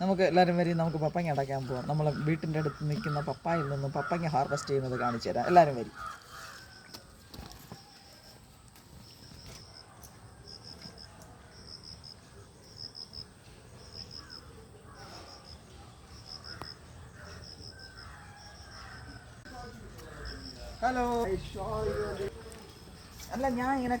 നമുക്ക് എല്ലാവരും വരി നമുക്ക് പപ്പങ്ങ അടയ്ക്കാൻ പോകാം നമ്മളെ വീട്ടിന്റെ അടുത്ത് നിൽക്കുന്ന പപ്പായിൽ നിന്ന് പപ്പങ്ങ ഹാർവെസ്റ്റ് ചെയ്യുന്നത് കാണിച്ചു തരാം. എല്ലാവരും വരി. ഹലോ അല്ല ഞാൻ ഇങ്ങനെ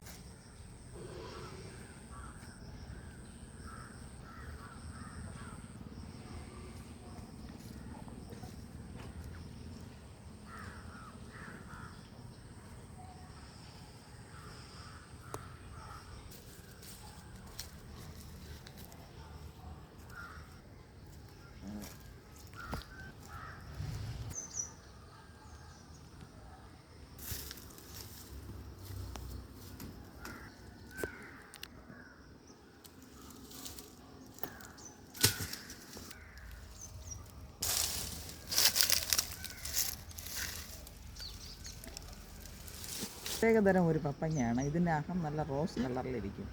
പ്രത്യേകതരം ഒരു പപ്പങ്ങയാണ്. ഇതിന്റെ അഹം നല്ല റോസ് കളറിലിരിക്കും.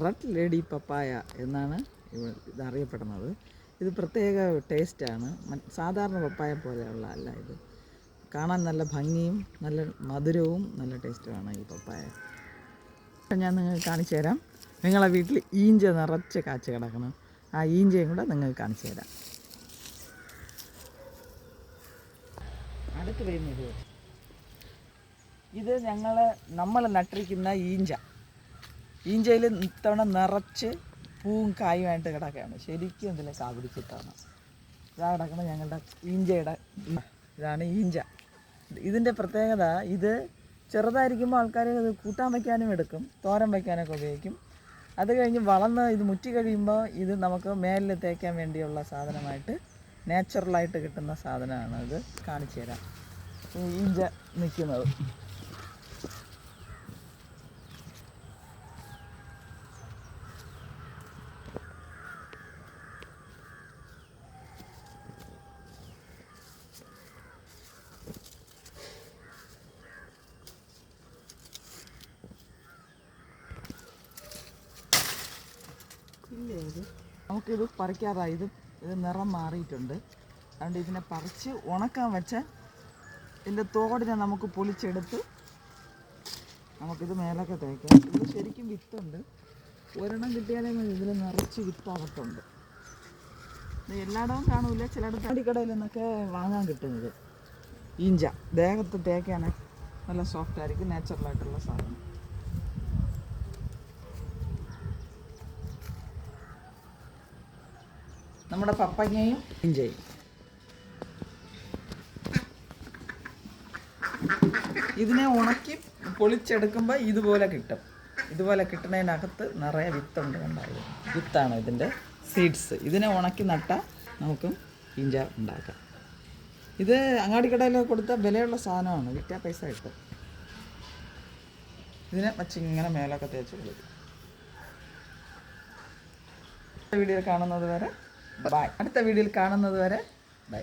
റെഡ് ലേഡി പപ്പായ എന്നാണ് ഇതറിയപ്പെടുന്നത്. ഇത് അറിയപ്പെടുന്നത് ഇത് പ്രത്യേക ടേസ്റ്റാണ്. സാധാരണ പപ്പായ പോലെയുള്ള അല്ല ഇത്. കാണാൻ നല്ല ഭംഗിയും നല്ല മധുരവും നല്ല ടേസ്റ്റുമാണ് ഈ പപ്പായ. ഞാൻ നിങ്ങൾക്ക് കാണിച്ചു തരാം. നിങ്ങളെ വീട്ടിൽ ഈഞ്ച നിറച്ച് കാച്ച് കിടക്കണം ആ ഈഞ്ചയും കൂടെ നിങ്ങൾക്ക് കാണിച്ചു തരാം. അടുത്ത് വരുന്നത് ഇത് ഞങ്ങൾ നമ്മൾ നട്ടിരിക്കുന്ന ഈഞ്ച. ഈഞ്ചയിൽ ഇത്തവണ നിറച്ച് പൂവും കായുമായിട്ട് കിടക്കുകയാണ്. ശരിക്കും ഇതിൽ കാപിടിച്ചിട്ടാണ്. ഇതാ കിടക്കുന്നത് ഞങ്ങളുടെ ഈഞ്ചയുടെ ഇതാണ് ഈഞ്ച. ഇതിന്റെ പ്രത്യേകത ഇത് ചെറുതായിരിക്കുമ്പോൾ ആൾക്കാർ ഇത് കൂട്ടാൻ വയ്ക്കാനും എടുക്കും തോരൻ വയ്ക്കാനൊക്കെ ഉപയോഗിക്കും. അത് കഴിഞ്ഞ് വളർന്ന് ഇത് മുറ്റി കഴിയുമ്പോൾ ഇത് നമുക്ക് മേലിൽ തേക്കാൻ വേണ്ടിയുള്ള സാധനമായിട്ട് നാച്ചുറലായിട്ട് കിട്ടുന്ന സാധനമാണ് ഇത്. കാണിച്ചു തരാം. ഈഞ്ച നിൽക്കുന്നത്. ഇത് നമുക്കിത് പറിക്കാറായി ഇത് ഇത് നിറം മാറിയിട്ടുണ്ട്. അതുകൊണ്ട് ഇതിനെ പറിച്ച് ഉണക്കാൻ വെച്ച ഇതിന്റെ തോടിനെ നമുക്ക് പൊളിച്ചെടുത്ത് നമുക്കിത് മേലൊക്കെ തേക്കാം. ഇത് ശരിക്കും വിത്തുണ്ട്. ഒരെണ്ണം കിട്ടിയാലേ മതി. ഇതിൽ നിറച്ച് വിത്താകത്തുണ്ട്. എല്ലായിടവും കാണില്ല ചിലയിടത്ത് അടിക്കടയിൽ നിന്നൊക്കെ വാങ്ങാൻ കിട്ടുന്നത്. ഇഞ്ച ദേഹത്ത് തേക്കാൻ നല്ല സോഫ്റ്റ് ആയിരിക്കും. നാച്ചുറലായിട്ടുള്ള സാധനം. നമ്മുടെ പപ്പങ്ങയും ഇഞ്ചയും. ഇതിനെ ഉണക്കി പൊളിച്ചെടുക്കുമ്പോൾ ഇതുപോലെ കിട്ടും. ഇതുപോലെ കിട്ടുന്നതിനകത്ത് നിറയെ വിത്തുണ്ട് ഉണ്ടാകും വിത്താണ് ഇതിന്റെ സീഡ്സ് ഇതിനെ ഉണക്കി നട്ടാൽ നമുക്കും ഇഞ്ച ഉണ്ടാക്കാം. ഇത് അങ്ങാടിക്കടയിൽ കൊടുത്ത വിലയുള്ള സാധനമാണ്. വിറ്റാ പൈസ കിട്ടും. ഇതിനെ വച്ച് ഇങ്ങനെ മേലൊക്കെ തേച്ച് കൊടുക്കും. വീഡിയോ കാണുന്നത് വരെ ബൈ അടുത്ത വീഡിയോയിൽ കാണുന്നത് വരെ ബൈ